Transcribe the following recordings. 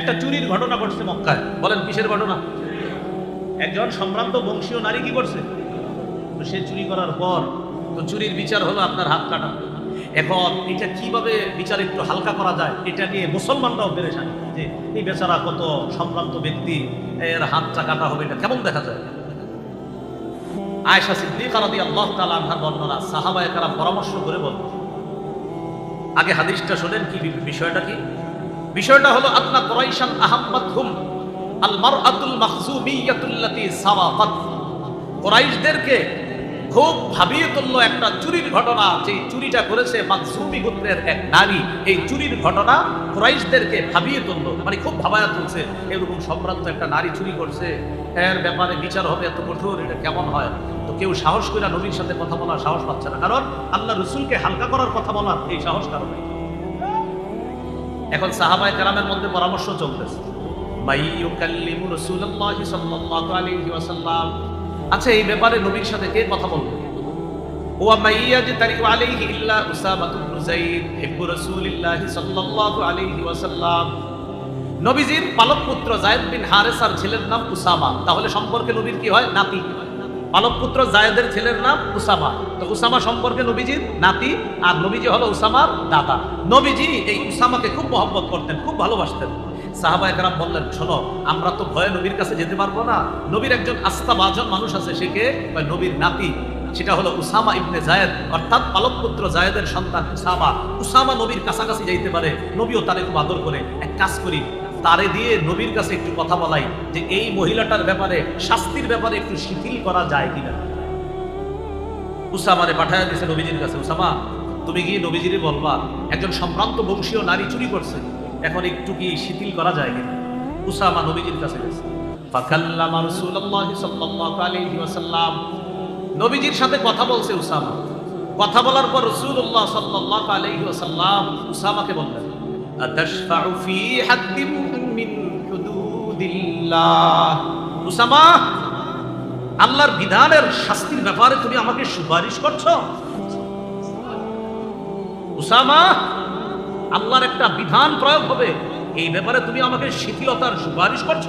একটা চুরির ঘটনা ঘটছে মক্কায়। বলেন, কিসের ঘটনা? একজন সম্ভ্রান্ত বংশীয় নারী কি করছে? তো সে চুরি করার পর, তো চুরির বিচার হলো আপনার হাত কাটা। এখন এটা কীভাবে বিচার একটু হালকা করা যায়, এটা নিয়ে মুসলমানরাও পেরেছেন যে এই বেচারা কত সম্ভ্রান্ত ব্যক্তি, এর হাতটা কাটা হবে এটা কেমন দেখা যায়? আয়েশা সিদ্দিকা রাদিয়াল্লাহু তাআলা আনহার বর্ণনা, সাহাবায়ে কারাম পরামর্শ করে বল আগে হাদিসটা শোনেন কি, বিষয়টা কি? বিষয়টা হলো আদনা কুরাইশান আহাম্মাদহুম আল মারআতুল মাখজুমিয়াতুল্লাতী সাওয়াকাত। কুরাইশদেরকে খুব ভাবিয়ে তুললো একটা চুরির ঘটনা যে চুরিটা করেছে মাকসুমি গোত্রের এক নারী। এই চুরির ঘটনা কুরাইশদেরকে ভাবিয়ে তুললো মানে খুব ভাবায়া তুলছে, এরকম সম্ভ্রান্ত একটা নারী চুরি করছে, এর ব্যাপারে বিচার হবে এত কঠোর, এটা কেমন হয়? তো কেউ সাহস করে নবীর সাথে কথা বলার সাহস পাচ্ছে না, কারণ আল্লাহ রসুলকে হালকা করার কথা বলার এই সাহস কারণে এখন সাহাবায়ে কেরামের মধ্যে পরামর্শ চলতেছে। আচ্ছা এই ব্যাপারে নবীর সাথে কে কথা বলবে? যায়েদ পালক পুত্র জায়েদ বিন হারেসার ছেলের নাম উসামা। তাহলে সম্পর্কে নবীর কি হয়? নাতি। পালক পুত্র জায়েদের ছেলের নাম উসামা। তো উসামা সম্পর্কে নবীজির নাতি আর নবীজি হলো উসামার দাদা। নবীজি এই উসামাকে খুব মহব্বত করতেন, খুব ভালোবাসতেন। সাহাবা একরাম বললেন, শোনো, আমরা তো ভয়ে নবীর কাছে যেতে পারব না। নবীর একজন আস্থা বাজন মানুষ আছে সে কে? নবীর নাতি। সেটা হলো উসামা ইবনে জায়েদ। অর্থাৎ পালক পুত্র জায়েদের সন্তান উসামা। উসামা নবীর কাছাকাছি যাইতে পারে। নবীও তারে খুব আদর করে। এক কাজ করি তারে দিয়ে নবীর কাছে একটু কথা বলাই যে এই মহিলাটার ব্যাপারে, শাস্তির ব্যাপারে একটু শিথিল করা যায় কিনা। উসামারে পাঠায় দিয়েছে নবীজির কাছে, উসামা, তুমি গিয়ে নবীজিরে বলবা, একজন সম্ভ্রান্ত বংশীয় নারী চুরি করছে, এখন একটু কি শিথিল করা যায় কিনা? উসামা নবীজির কাছে গেছে। নবীজির সাথে কথা বলছে উসামা। কথা বলার পর রাসূলুল্লাহ সাল্লাল্লাহু আলাইহি ওয়াসাল্লাম উসামাকে বললেন আতাশফাউ ফি হাদ্দিম মিন হুদুদিল্লাহ। উসামা, আল্লাহর বিধানের শাস্তির ব্যাপারে তুমি আমাকে সুপারিশ করছ? উসামা, আল্লাহর একটা বিধান প্রয়োগ হবে। এই ব্যাপারে তুমি আমাকে শিথিলতার সুপারিশ করছ?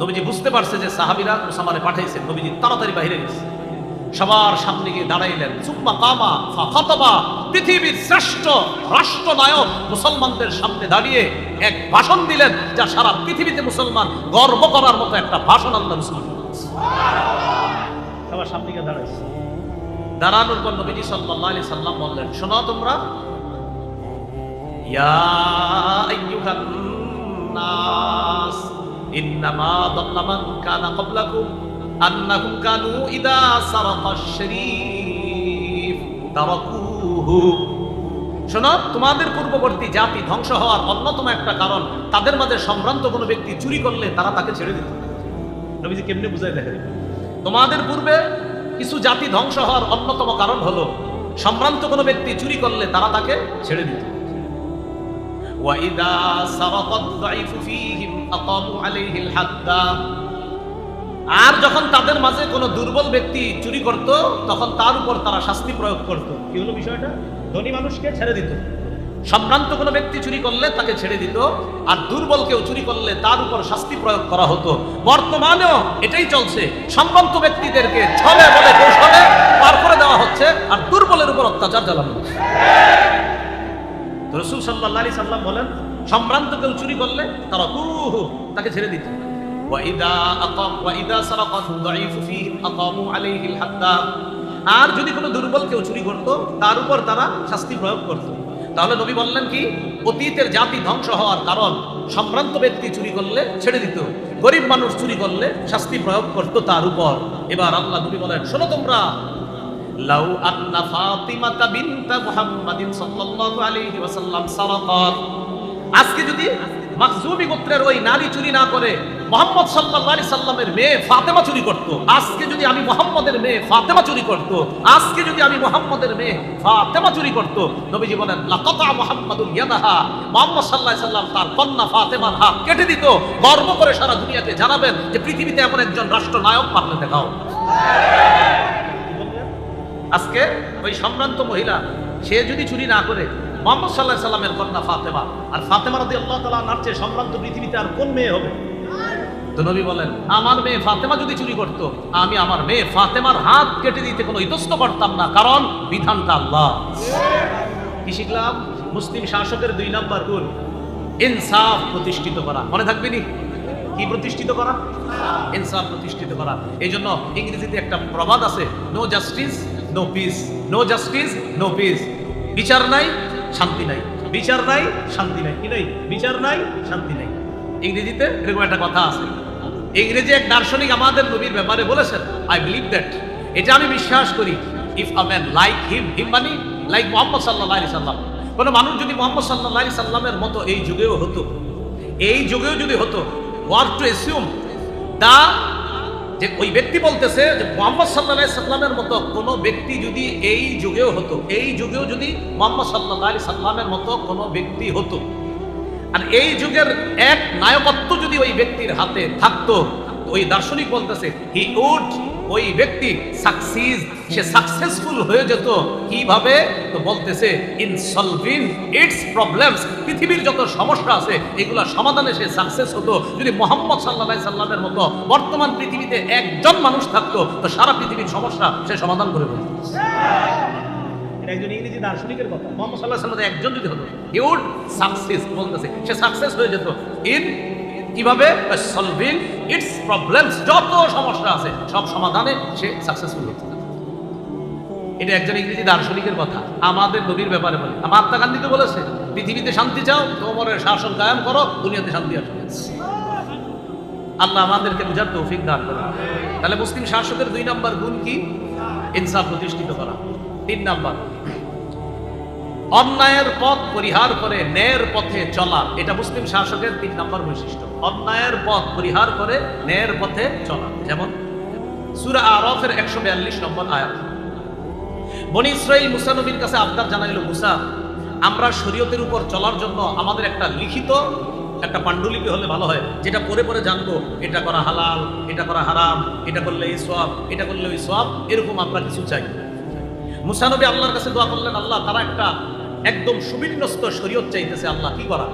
নবীজি বুঝতে পারছে যে সাহাবিরা উসামারে পাঠাইছে। নবীজি তাড়াতাড়ি বাইরে গেছে। সবার সামনে গিয়ে দাঁড়াইলেন। কামা ফাখাতাবা পৃথিবীর শ্রেষ্ঠ রাষ্ট্রনায়ক মুসলমানদের সামনে দাঁড়িয়ে এক ভাষণ দিলেন, যা সারা পৃথিবীতে মুসলমান গর্ব করার মতো একটা ভাষণ আল্লাহ রসুল সামনে দাঁড়াইছে দাঁড়ানোর পর নবীজি সাল্লাল্লাহু আলাইহি সাল্লাম বললেন, শোনো তোমরা। ইয়া আইয়ুহান নাস ইন্নামা দাল্লা মান কানা ক্বাবলাকুম আন্নাহুম কানু ইদা শোনো তোমাদের পূর্ববর্তী জাতি ধ্বংস হওয়ার অন্যতম একটা কারণ তাদের মাঝে সম্ভ্রান্ত কোনো ব্যক্তি চুরি করলে তারা তাকে ছেড়ে দিত নবীজি কেমনে বুঝাই দেখেন তোমাদের পূর্বে কিছু জাতি ধ্বংস হওয়ার অন্যতম কারণ হলো সম্ভ্রান্ত কোনো ব্যক্তি চুরি করলে তারা তাকে ছেড়ে দিত وإذا سرق الضعيف فيهم أقاموا عليه الحد আর যখন তাদের মাঝে কোনো দুর্বল ব্যক্তি চুরি করত তখন তার উপর তারা শাস্তি প্রয়োগ করত কি হলো বিষয়টা ধনী মানুষকে ছেড়ে দিত সম্ভ্রান্ত কোনো ব্যক্তি চুরি করলে তাকে ছেড়ে দিত আর দুর্বল কেউ চুরি করলে তার উপর শাস্তি প্রয়োগ করা হতো বর্তমানেও এটাই চলছে সম্ভ্রান্ত ব্যক্তিদেরকে ছলে বলে কৌশলে পার করে দেওয়া হচ্ছে আর দুর্বলের উপর অত্যাচার চালানো হচ্ছে তো রসুল সাল্লাহ আলি সাল্লাম বলেন সম্ভ্রান্ত কেউ চুরি করলে তারা কুহু তাকে ছেড়ে দিত وإذا أقام وإذا سرق الضعيف فيهم أقاموا عليه الحد আর যদি কোনো দুর্বল কেউ চুরি করত, তার উপর তারা শাস্তি প্রয়োগ করত। তাহলে নবী বললেন কি? অতীতের জাতি ধ্বংস হওয়ার কারণ সম্ভ্রান্ত ব্যক্তি চুরি করলে ছেড়ে দিত। গরিব মানুষ চুরি করলে শাস্তি প্রয়োগ করত তার উপর। এবার আল্লাহ নবী বলেন, শোনো তোমরা, লাউ আন্না ফাতিমাতা বিনতা মুহাম্মাদিন সাল্লাল্লাহু আলাইহি ওয়াসাল্লাম সারাকাত। আজকে যদি মাখজুমি গোত্রের ওই নারী চুরি না করে মোহাম্মদ আলাইহি সাল্লামের মেয়ে ফাতেমা চুরি করত। আজকে যদি আমি মোহাম্মদের মেয়ে ফাতেমা চুরি করত, আজকে যদি আমি মোহাম্মদের মেয়ে ফাতেমা চুরি করত, নবীজি বলেন লাকাতা মুহাম্মাদুন ইয়াদাহা। মোহাম্মদ আলাইহি সাল্লাম তার কন্যা ফাতেমার হাত কেটে দিত। গর্ব করে সারা দুনিয়াকে জানাবেন যে পৃথিবীতে এমন একজন রাষ্ট্রনায়ক পারলে দেখাও। আজকে ওই সম্ভ্রান্ত মহিলা, সে যদি চুরি না করে, মোহাম্মদ সাল্লাহ সাল্লামের কন্যা ফাতেমা, আর ফাতেমা রাদি আল্লাহ তালা নার সম্ভ্রান্ত পৃথিবীতে আর কোন মেয়ে হবে? তো নবী বলেন, আমার মেয়ে ফাতেমা যদি চুরি করতো, আমি আমার মেয়ে ফাতেমার হাত কেটে দিতে কোনো ইতস্ত করতাম না। কারণ বিধানটা আল্লাহ। কি শিখলাম? মুসলিম শাসকের দুই নাম্বার গুণ, ইনসাফ প্রতিষ্ঠিত করা। মনে থাকবে নি? কি প্রতিষ্ঠিত করা? ইনসাফ প্রতিষ্ঠিত করা। এই জন্য ইংরেজিতে একটা প্রবাদ আছে no justice no peace no justice no peace বিচার নাই, শান্তি নাই। বিচার নাই, শান্তি নাই। কি নাই? বিচার নাই, শান্তি নাই। ইংরেজিতে এরকম একটা কথা আছে। ইংরেজি এক দার্শনিক আমাদের নবীর ব্যাপারে বলেছেন আই বিলিভ দ্যাট এটা আমি বিশ্বাস করি। If a man like him him money like Mohammad সাল্লাহ আলি সাল্লাম। কোনো মানুষ যদি মোহাম্মদ সাল্লাহ আলি সাল্লামের মতো এই যুগেও হতো, এই যুগেও যদি হতো ওয়ার টু এসিউম দা যে ওই ব্যক্তি বলতেছে যে মোহাম্মদ সাল্লাহ সাল্লামের মতো কোনো ব্যক্তি যদি এই যুগেও হতো, এই যুগেও যদি মোহাম্মদ সাল্লাহ আলি সাল্লামের মতো কোনো ব্যক্তি হতো আর এই যুগের এক নায়কত্ব যদি ওই ব্যক্তির হাতে থাকতো, ওই দার্শনিক বলতেছে হি উড ওই ব্যক্তি সাকসিস সে সাকসেসফুল হয়ে যেত। কীভাবে? তো বলতেছে ইন সলভিং ইটস প্রবলেমস পৃথিবীর যত সমস্যা আছে, এগুলা সমাধানে সে সাকসেস হতো। যদি মোহাম্মদ সাল্লাহ সাল্লামের মতো বর্তমান পৃথিবীতে একজন মানুষ থাকতো, তো সারা পৃথিবীর সমস্যা সে সমাধান করে ফেলত। দার্শনিকের কথা। মোহাম্মদ সাল্লাহ সাল্লাম একজন যদি হতো সাকসেস বলতেছে। সে সাকসেস হয়ে যেত ইন কীভাবে? সলভিং ইটস যত সমস্যা আছে, সব সমাধানে সে সাকসেসফুল এটা একজন ইংরেজি দার্শনিকের কথা। আমাদের নবীর ব্যাপারে বলে। মহাত্মা গান্ধী তো বলেছে, পৃথিবীতে শান্তি চাও তোমার শাসন কায়েম করো, দুনিয়াতে শান্তি আসবে। আল্লাহ আমাদেরকে বুঝার তৌফিক দান করে তাহলে মুসলিম শাসকের দুই নাম্বার গুণ কি? ইনসাফ প্রতিষ্ঠিত করা। তিন নাম্বার অন্যায়ের পথ পরিহার করে ন্যায়ের পথে চলা। এটা মুসলিম শাসকের তিন নম্বর বৈশিষ্ট্য। অন্যায়ের পথ পরিহার করে ন্যায়ের পথে চলা। যেমন সুরা আরফের একশো বিয়াল্লিশ নম্বর আয়াত। বনি ইসরাইল মুসা নবীর কাছে আবদার জানাইল, মুসা, আমরা শরীয়তের উপর চলার জন্য আমাদের একটা লিখিত একটা পাণ্ডুলিপি হলে ভালো হয়। যেটা পরে পরে জানব, এটা করা হালাল, এটা করা হারাম, এটা করলে এই সব এটা করলে ওই সব এরকম আমরা কিছু চাই। মুসানবী আল্লাহর কাছে দোয়া করলেন, আল্লাহ, তারা একটা একদম সুবিন্যস্ত শরীয়ত চাইতেছে আল্লাহ, কি করা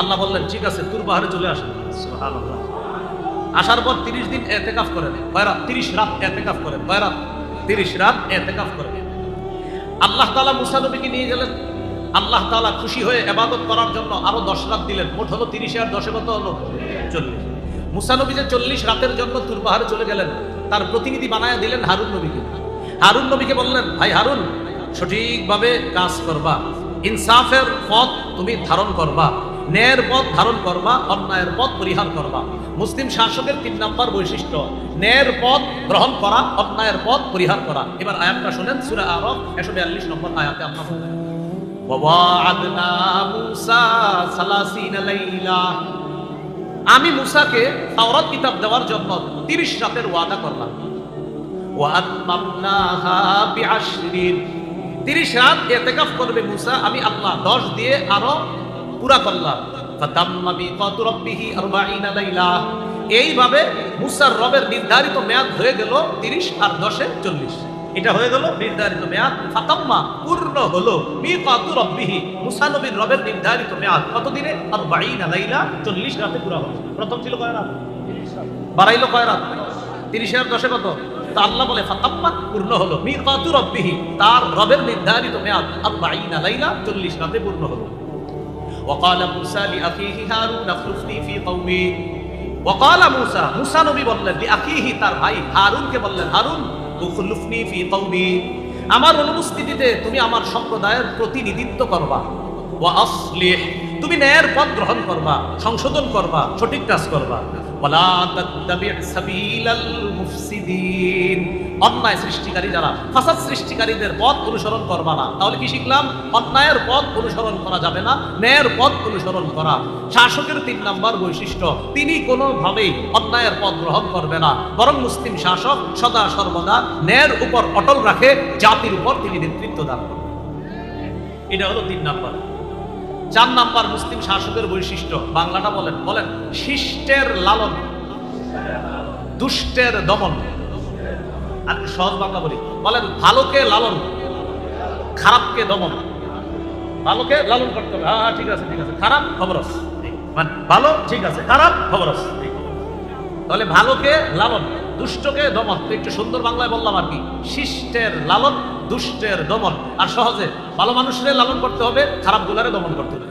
আল্লাহ বললেন, ঠিক আছে, তুর পাহাড়ে চলে আসেন আসার পর তিরিশ দিন এতেকাফ করেন কয়রাত তিরিশ রাত এতেকাফ করেন কয়রাত তিরিশ রাত এতেকাফ করেন আল্লাহ তালা মুসা নবীকে নিয়ে গেলেন। আল্লাহ তালা খুশি হয়ে এবাদত করার জন্য আরও দশ রাত দিলেন। মোট হলো তিরিশে আর দশে কত হলো? চল্লিশ। মুসানবী যে চল্লিশ রাতের জন্য তুর পাহাড়ে চলে গেলেন, তার প্রতিনিধি বানায় দিলেন হারুন নবীকে। হারুন নবীকে বললেন, ভাই হারুন, সঠিকভাবে কাজ করবা। ইনসাফের পথ তুমি ধারণ করবা, ন্যায়ের পথ ধারণ করবা, অন্যায়ের পথ পরিহার করবা। মুসলিম শাসকের তিন নম্বর বৈশিষ্ট্য, ন্যায়ের পথ গ্রহণ করা, অন্যায়ের পথ পরিহার করা। এবার আয়াতটা শোনেন, সুরা আরব একশো বিয়াল্লিশ নম্বর আয়াতে আল্লাহ আমি মুসাকে তাওরাত কিতাব দেওয়ার জন্য তিরিশ রাতের ওয়াদা করলাম। 30 রাত ইতিকাফ করবে মুসা, আমি আল্লাহ। 10 দিয়ে আরও পুরা করলাম। ফাতাম্মা বিকাতু রাব্বিহি 40 লাইলা। এইভাবে মুসার রবের নির্ধারিত মেয়াদ হয়ে গেল 30 আর 10 এ 40 এটা হয়ে গেল নির্ধারিত মেয়াদ। ফাতাম্মা পূর্ণ হলো মিকাতু রাব্বিহি। মুসা নবীর রবের নির্ধারিত মেয়াদ কত দিনে 40 লাইলা। 40 রাতে পুরা হলো। প্রথম ছিল কয় রাত? বাড়াইলো কয় রাত? 30 আর 10 এ কত? তা আল্লাহ বলে ফাতাম্মা পূর্ণ হলো মিকাতু রাব্বিহি তার রবের নির্ধারিত মেয়াদ 40 লাইলা 40 রাতে পূর্ণ হলো وقال موسى لأخيه هارون اخلفني في قومي وقال موسى موسى নবী বললেন لأخيه তার ভাই হারুনকে বললেন হারুন উখলুফনি ফি কওমি আমার অনুপস্থিতিতে তুমি আমার সম্প্রদায়ের প্রতিনিধিত্ব করবা ওয়া আসলিহ তুমি ন্যায়ের পথ গ্রহণ করবা সংশোধন করবা সঠিক কাজ করবা অন্যায় সৃষ্টিকারী যারা, ফাসাদ সৃষ্টিকারীদের পথ অনুসরণ করবা না। তাহলে কি শিখলাম? অন্যায়ের পথ অনুসরণ করা যাবে না, ন্যায়ের পথ অনুসরণ করা। শাসকের তিন নম্বর বৈশিষ্ট্য, তিনি কোনোভাবেই অন্যায়ের পথ গ্রহণ করবে না। বরং মুসলিম শাসক সদা সর্বদা ন্যায়ের উপর অটল রাখে, জাতির উপর তিনি নেতৃত্ব দান করেন এটা হলো তিন নাম্বার। চার নাম্বার মুসলিম শাসকের বৈশিষ্ট্য, বাংলাটা বলেন বলেন, শিষ্টের লালন, দুষ্টের দমন। আর সহজ বাংলা বলি, বলেন, ভালোকে লালন, খারাপকে দমন। ভালোকে লালন করতে হবে। হ্যাঁ, হ্যাঁ ঠিক আছে ঠিক আছে। খারাপ, খবরস। মানে ভালো, ঠিক আছে, খারাপ, খবরস। তাহলে ভালোকে লালন, দুষ্টকে দমন। একটু সুন্দর বাংলায় বললাম আর কি, শিষ্টের লালন দুষ্টের দমন। আর সহজে ভালো মানুষের লালন করতে হবে খারাপ গুলারে দমন করতে হবে।